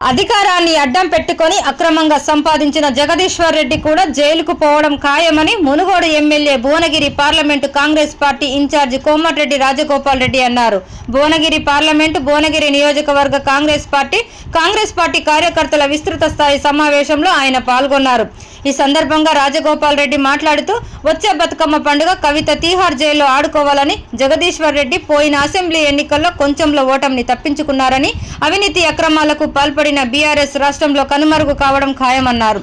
అధికారాన్ని అడ్డం పెట్టుకొని అక్రమంగా సంపాదించిన జగదీశ్వర్ రెడ్డి కూడా జైలుకు పోవడం ఖాయమని Munugode MLA Bhuvanagiri parliament Congress party incharge Komatireddy Rajagopal Reddy అన్నారు. భువనగిరి పార్లమెంటు భువనగిరి నియోజకవర్గ కాంగ్రెస్ పార్టీ కాంగ్రెస్ పార్టీ కార్యకర్తల విస్తృత స్థాయి సమావేశంలో ఆయన పాల్గొన్నారు. ఈ సందర్భంగా రాజగోపాల్ రెడ్డి మాట్లాడుతూ వచ్చే బతుకమ్మ పండుగ కవిత తీహార్ జైల్లో ఆడుకోవాలని జగదీశ్వర్ రెడ్డి పోయిన అసెంబ్లీ ఎన్నికల్లో కొంచెంలో ఓటమిని తప్పించుకున్నారని అవినీతి అక్రమాలకు పాల్పడి పాల్పడిన బీఆర్ఎస్ రాష్ట్రంలో కనుమరుగు కావడం ఖాయమన్నారు.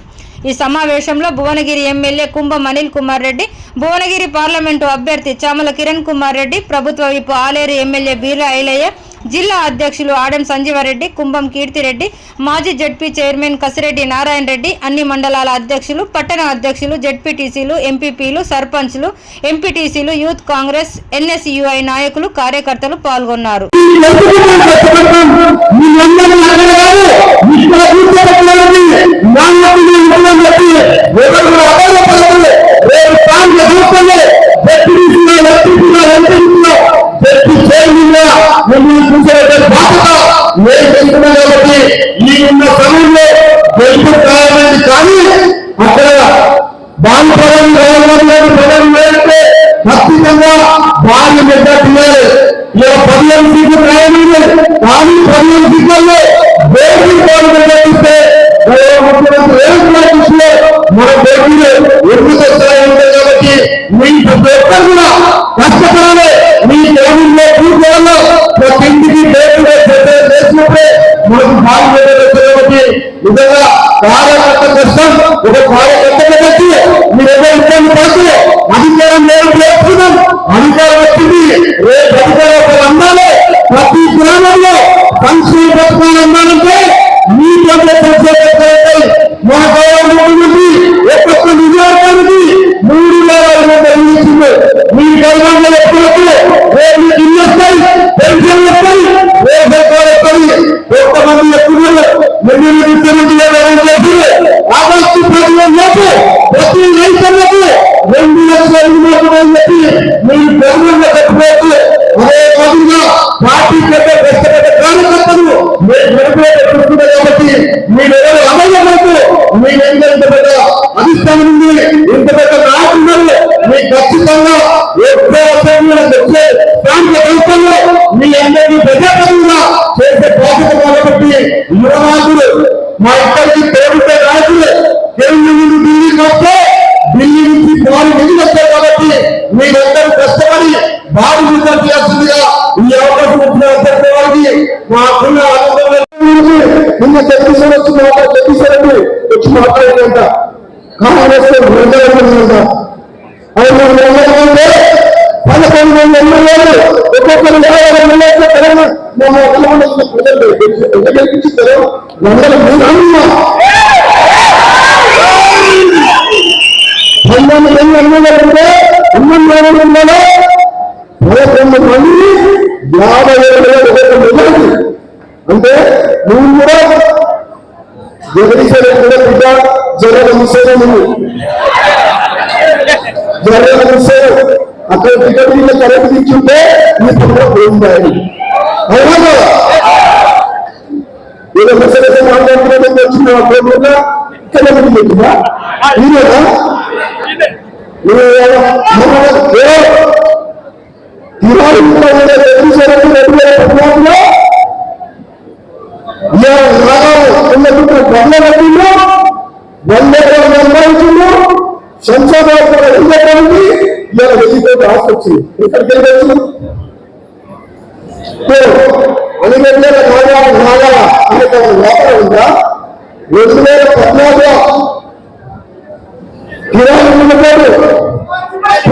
ఈ సమావేశంలో భువనగిరి ఎమ్మెల్యే కుంభం అనిల్ కుమార్ రెడ్డి భువనగిరి పార్లమెంటు అభ్యర్థి చామల కిరణ్ కుమార్ రెడ్డి ప్రభుత్వ విపు ఆలేరు ఎమ్మెల్యే బీర్లా ఐలయ్య జిల్లా అధ్యక్షులు ఆడెం సంజీవరెడ్డి కుంభం కీర్తిరెడ్డి మాజీ జడ్పీ చైర్మన్ కసిరెడ్డి నారాయణ రెడ్డి అన్ని మండలాల అధ్యక్షులు పట్టణ అధ్యక్షులు జడ్పీటీసీలు ఎంపీపీలు సర్పంచ్లు ఎంపీటీసీలు యూత్ కాంగ్రెస్ ఎన్ఎస్యుఐ నాయకులు కార్యకర్తలు పాల్గొన్నారు. మీకున్న నిజంగా కార్యకర్త కష్టం ఒక కార్యకర్తగా వచ్చి మీరు ఎవరు ఇబ్బంది పడితే అధికారం లేదు ఎక్కువ మిగిలిన ముఖ్యమంత్రి ఆగస్టు పదిహేను లోపు ప్రతి రైతులకు రెండు లక్షల ఐదు చెప్పి మీరు గవర్నమెంట్ కట్టుకోవచ్చు అదే మాదిరిగా పార్టీ మా ఇద్దరికి పేరుంటే నాయకులు తెలుగు నుండి ఢిల్లీకి వస్తే ఢిల్లీ నుంచి పాలు నిధులు వస్తాయి కాబట్టి మీరందరూ కష్టపడి బాగా విజయం చేయాల్సిందిగా ఈ అవకాశం వచ్చిన అభ్యర్థి వారికి మాకున్న ఆనందం నిన్న జగదీశ్వర్ వచ్చి మాట్లాడు జగదీశ్వర్ రెడ్డి వచ్చి మాట్లాడిందంట కాంగ్రెస్ ఆయన పదకొండు మంది. ఎమ్మెల్యేలు ఒక్కొక్కరు ఇరవై వందల మూడు అన్నా పన్నెండు మంది పదకొండు మంది యాభై ఏడు వేల మంది అంటే నువ్వు కూడా కూడా బిడ్డ జగన్ నువ్వు జగన్ అక్కడ టికెట్ మీద కరెక్ట్ ఇచ్చుంటే మీ పక్కన పోయింది అవునా? ఏదో మాట్లాడుతున్నట్టు వచ్చిన పోకుండా ఇక్కడ పెట్టిందా? వెయ్యి కోట్లు ఆస్తి వచ్చింది ఇక్కడికి వెళ్ళి అనిగడ్డ నాగా నాగా అనే వ్యాపారం ఉందా రెండు వేల పద్నాలుగులో ఇరవై మంది పేరు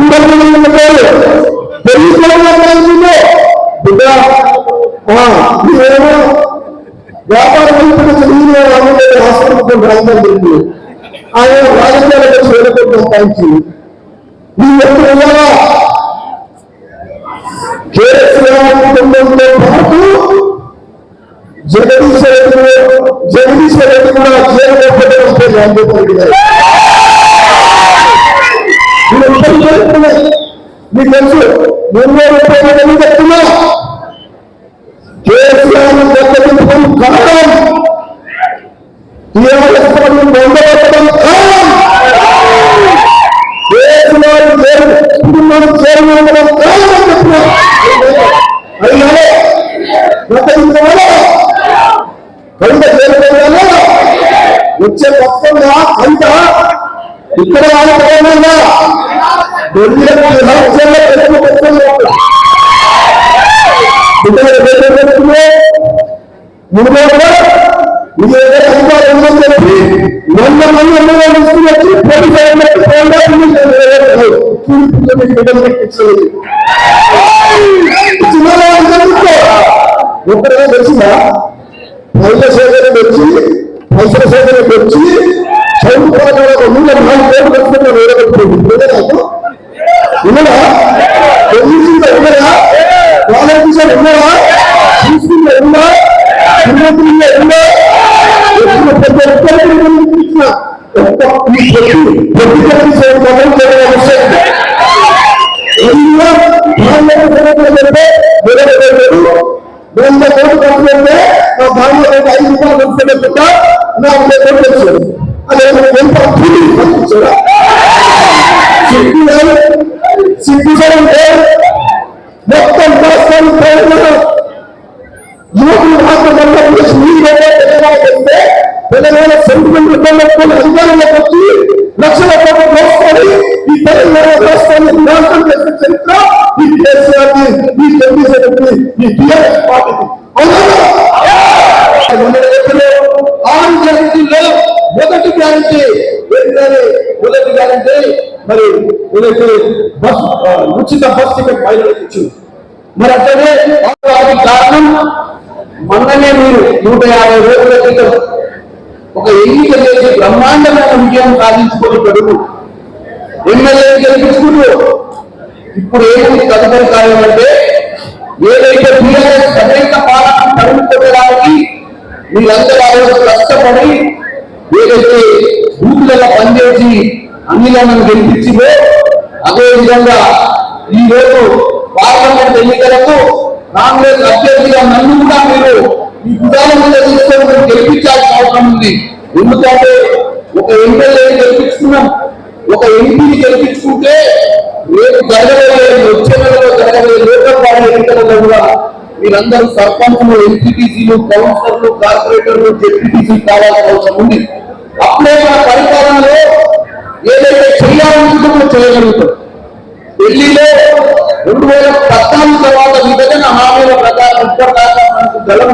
ఇరవై మంది పేరు పెళ్లి చేయాలంటే బిడ్డ మీరేమో వ్యాపారం అయిపోయిన మీరు రామదేవి హాస్పిటల్ రాజధాని దొరికింది ఆయన రాజకీయాలకు వేల కోట్లు సంపాదించి మీ యొక్క విధంగా కేసీఆర్ కుటుంబంతో పాటు జగదీశ్వర రెడ్డి జగదీశ్వర రెడ్డి కూడా జైల్లో పెట్టడం రాజగోపాల్ గారు మీకు తెలుసు మూడు వేల రూపాయలు ఎందుకు చెప్తున్నా కవిత చేరుకోవాలా వచ్చే మొత్తంగా కవిత ఇక్కడ వాళ్ళ ఢిల్లీలో వంద మంది వచ్చి పోటీ బిడ్డలు పెట్టించలేదు ఒక్కడే వచ్చిందా పైల సేకరణ వచ్చి పైసల సేకరణ వచ్చి చదువుకోవాలి ఒక నూనె నాలుగు కోట్లు పెట్టుకుంటే వేరే పెట్టుకుంటుంది నాకు ఉన్నాడా తెలిసిందా ఉన్నాడా వాలంటీర్ ఉన్నాడా చూసుకుంటే ఉందా ఉన్నతుల్లో ఉందా ఎప్పుడు పెద్ద ఒక్కరికి ఇచ్చిన ఒక్క ఈ పొట్టి పొట్టి కట్టి చేయడం చేయడం అవసరం ఎన్నో بأن كل قصيدة وضعوا أربعين بعض من سنة الله نعم لكل قصيدة على أن كل قصيدة قصيدة سكوزن سكوزن إيه وقتاً باساً فإنها يوم الحق الله يشهد لنا بأننا جنبه بأننا سنبل بأننا كل عندنا نقطي نفسنا كما نصري بأننا نصري نصري نصري نصري నాశనం చేసిన చరిత్ర ఈ కేసీఆర్ ఈ ఈ టీఆర్ఎస్ పార్టీకి ఆరు గ్యారెంటీలో మొదటి గ్యారంటీ ఏంటంటే మొదటి గ్యారంటీ మరి మనకి బస్ ఉచిత బస్ టికెట్ మహిళలకు ఇచ్చింది మరి అట్లనే అది కారణం మొన్ననే మీరు నూట యాభై రోజుల క్రితం ఒక ఎన్నిక చేసి బ్రహ్మాండమైన విజయం సాధించుకొని పెడుగు ఎమ్మెల్యే గెలిపించుకుంటూ ఇప్పుడు ఏమి తదుపరి కార్యం అంటే ఏదైతే టీఆర్ఎస్ సరైన పాలన తరుము వీళ్ళందరూ ఆ రోజు కష్టపడి ఏదైతే బూతులలో పనిచేసి అన్నిలను గెలిపించిందో అదే విధంగా ఈ రోజు పార్లమెంట్ ఎన్నికలకు కాంగ్రెస్ అభ్యర్థిగా నన్ను కూడా మీరు ఈ గుడాల మీద తీసుకొని గెలిపించాల్సిన అవసరం ఉంది. ఎందుకంటే ఒక ఎమ్మెల్యే గెలిపిస్తున్నాం ఒక ఎంపీని గెలిపించుకుంటే రేపు జరగబోయే వచ్చే నెలలో జరగబోయే లోకల్ బాడీ ఎన్నికలలో కూడా మీరందరూ సర్పంచులు ఎంపీటీసీలు కౌన్సిలర్లు కార్పొరేటర్లు జెడ్పీటీసీ కావాల్సిన అవసరం ఉంది. అప్పుడే మన పరిపాలనలో ఏదైతే చేయాలనుకుంటుందో చేయగలుగుతాం. ఢిల్లీలో రెండు వేల పద్నాలుగు తర్వాత విభజన హామీల ప్రకారం ఇప్పటిదాకా మనకు జలం